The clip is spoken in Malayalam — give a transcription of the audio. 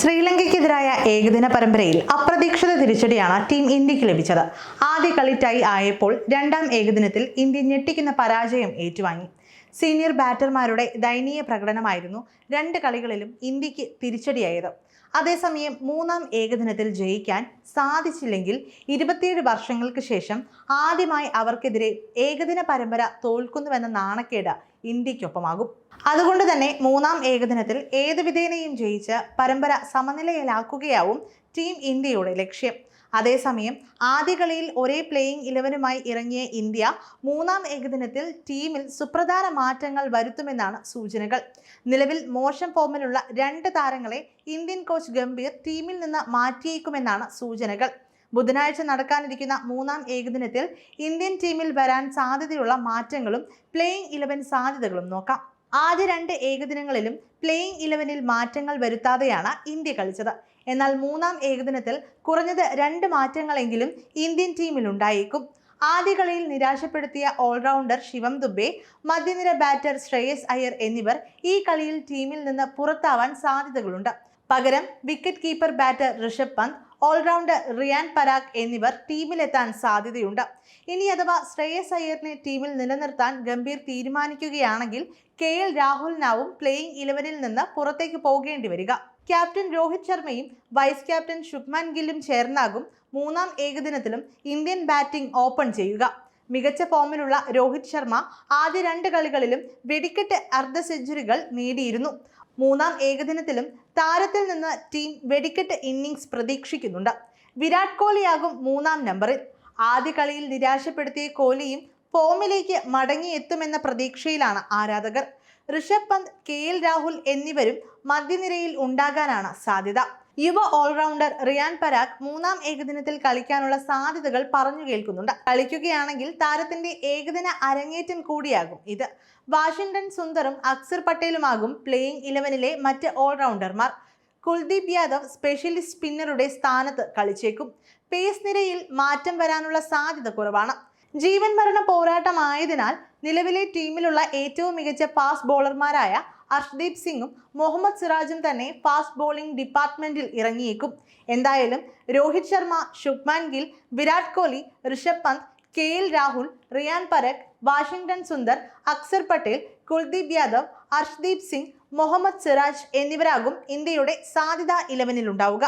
ശ്രീലങ്കയ്ക്കെതിരായ ഏകദിന പരമ്പരയിൽ അപ്രതീക്ഷിത തിരിച്ചടിയാണ് ടീം ഇന്ത്യയ്ക്ക് ലഭിച്ചത്. ആദ്യ കളി ടൈ ആയപ്പോൾ രണ്ടാം ഏകദിനത്തിൽ ഇന്ത്യ ഞെട്ടിക്കുന്ന പരാജയം ഏറ്റുവാങ്ങി. സീനിയർ ബാറ്റർമാരുടെ ദയനീയ പ്രകടനമായിരുന്നു രണ്ട് കളികളിലും ഇന്ത്യയ്ക്ക് തിരിച്ചടിയായത്. അതേസമയം മൂന്നാം ഏകദിനത്തിൽ ജയിക്കാൻ സാധിച്ചില്ലെങ്കിൽ ഇരുപത്തിയേഴ് വർഷങ്ങൾക്ക് ശേഷം ആദ്യമായി അവർക്കെതിരെ ഏകദിന പരമ്പര തോൽക്കുന്നുവെന്ന നാണക്കേട് ഇന്ത്യക്കൊപ്പമാകും അതുകൊണ്ട് തന്നെ മൂന്നാം ഏകദിനത്തിൽ ഏത് വിധേനയും ജയിച്ച് പരമ്പര സമനിലയിലാക്കുകയാവും ടീം ഇന്ത്യയുടെ ലക്ഷ്യം. അതേസമയം ആദ്യ കളിയിൽ ഒരേ പ്ലേയിങ് ഇലവനുമായി ഇറങ്ങിയ ഇന്ത്യ മൂന്നാം ഏകദിനത്തിൽ ടീമിൽ സുപ്രധാന മാറ്റങ്ങൾ വരുത്തുമെന്നാണ് സൂചനകൾ. നിലവിൽ മോശം ഫോമിലുള്ള രണ്ട് താരങ്ങളെ ഇന്ത്യൻ കോച്ച് ഗംഭീർ ടീമിൽ നിന്ന് മാറ്റിയേക്കുമെന്നാണ് സൂചനകൾ. ബുധനാഴ്ച നടക്കാനിരിക്കുന്ന മൂന്നാം ഏകദിനത്തിൽ ഇന്ത്യൻ ടീമിൽ വരാൻ സാധ്യതയുള്ള മാറ്റങ്ങളും പ്ലേയിങ് ഇലവൻ സാധ്യതകളും നോക്കാം. ആദ്യ രണ്ട് ഏകദിനങ്ങളിലും പ്ലേയിങ് ഇലവനിൽ മാറ്റങ്ങൾ വരുത്താതെയാണ് ഇന്ത്യ കളിച്ചത്. എന്നാൽ മൂന്നാം ഏകദിനത്തിൽ കുറഞ്ഞത് രണ്ട് മാറ്റങ്ങളെങ്കിലും ഇന്ത്യൻ ടീമിൽ ഉണ്ടായേക്കും. ആദ്യ കളിയിൽ നിരാശപ്പെടുത്തിയ ഓൾറൗണ്ടർ ശിവം ദുബെ മധ്യനിര ബാറ്റർ ശ്രേയസ് അയ്യർ എന്നിവർ ഈ കളിയിൽ ടീമിൽ നിന്ന് പുറത്താവാൻ സാധ്യതകളുണ്ട്. പകരം wicket keeper batter Rishabh Pant allrounder Riyan Parag എന്നിവർ ടീമിലെത്താൻ സാധ്യതയുണ്ട്. ഇനി അഥവാ ശ്രേയസ് അയ്യറിനെ ടീമിൽ നിലനിർത്താൻ ഗംഭീർ തീരുമാനിക്കുകയാണെങ്കിൽ കെ എൽ രാഹുലിനാവും പ്ലേയിങ് ഇലവനിൽ നിന്ന് പുറത്തേക്ക് പോകേണ്ടി വരിക. ക്യാപ്റ്റൻ രോഹിത് ശർമ്മയും വൈസ് ക്യാപ്റ്റൻ ശുഭ്മാൻ ഗില്ലും ചേർന്നാകും മൂന്നാം ഏകദിനത്തിലും ഇന്ത്യൻ ബാറ്റിംഗ് ഓപ്പൺ ചെയ്യുക. മികച്ച ഫോമിലുള്ള രോഹിത് ശർമ്മ ആദ്യ രണ്ട് കളികളിലും വെടിക്കെട്ട് അർദ്ധ സെഞ്ചുറികൾ നേടിയിരുന്നു. മൂന്നാം ഏകദിനത്തിലും താരത്തിൽ നിന്ന് ടീം വെടിക്കെട്ട് ഇന്നിംഗ്സ് പ്രതീക്ഷിക്കുന്നുണ്ട്. വിരാട് കോഹ്ലിയാകും മൂന്നാം നമ്പറിൽ ആദ്യ കളിയിൽ നിരാശപ്പെടുത്തിയ കോഹ്ലിയും ഫോമിലേക്ക് മടങ്ങിയെത്തുമെന്ന പ്രതീക്ഷയിലാണ് ആരാധകർ. ഋഷഭ് പന്ത് കെ എൽ രാഹുൽ എന്നിവരും മധ്യനിരയിൽ ഉണ്ടാകാനാണ് സാധ്യത. യുവ ഓൾറൗണ്ടർ റിയാൻ പരാഗ് മൂന്നാം ഏകദിനത്തിൽ കളിക്കാനുള്ള സാധ്യതകൾ പറഞ്ഞു കേൾക്കുന്നുണ്ട്. കളിക്കുകയാണെങ്കിൽ താരത്തിന്റെ ഏകദിന അരങ്ങേറ്റം കൂടിയാകും ഇത്. വാഷിംഗ്ടൺ സുന്ദറും അക്സർ പട്ടേലുമാകും പ്ലേയിങ് ഇലവനിലെ മറ്റ് ഓൾറൗണ്ടർമാർ. കുൽദീപ് യാദവ് സ്പെഷ്യലിസ്റ്റ് സ്പിന്നറുടെ സ്ഥാനത്ത് കളിച്ചേക്കും. പേസ് നിരയിൽ മാറ്റം വരാനുള്ള സാധ്യത കുറവാണ്. ജീവൻ മരണ പോരാട്ടമായതിനാൽ നിലവിലെ ടീമിലുള്ള ഏറ്റവും മികച്ച പാസ് ബോളർമാരായ അർഷ്ദീപ് സിംഗും മുഹമ്മദ് സിറാജും തന്നെ ഫാസ്റ്റ് ബോളിംഗ് ഡിപ്പാർട്ട്മെന്റിൽ ഇറങ്ങിയേക്കും. എന്തായാലും Rohit Sharma Shubman Gill Virat Kohli Rishabh Pant K L Rahul Riyan Parag Washington Sundar Axar Patel Kuldeep Yadav Arshdeep Singh Muhammad Siraj എന്നിവരാകും ഇന്ത്യയുടെ സാധ്യതാ ഇലവനിലുണ്ടാവുക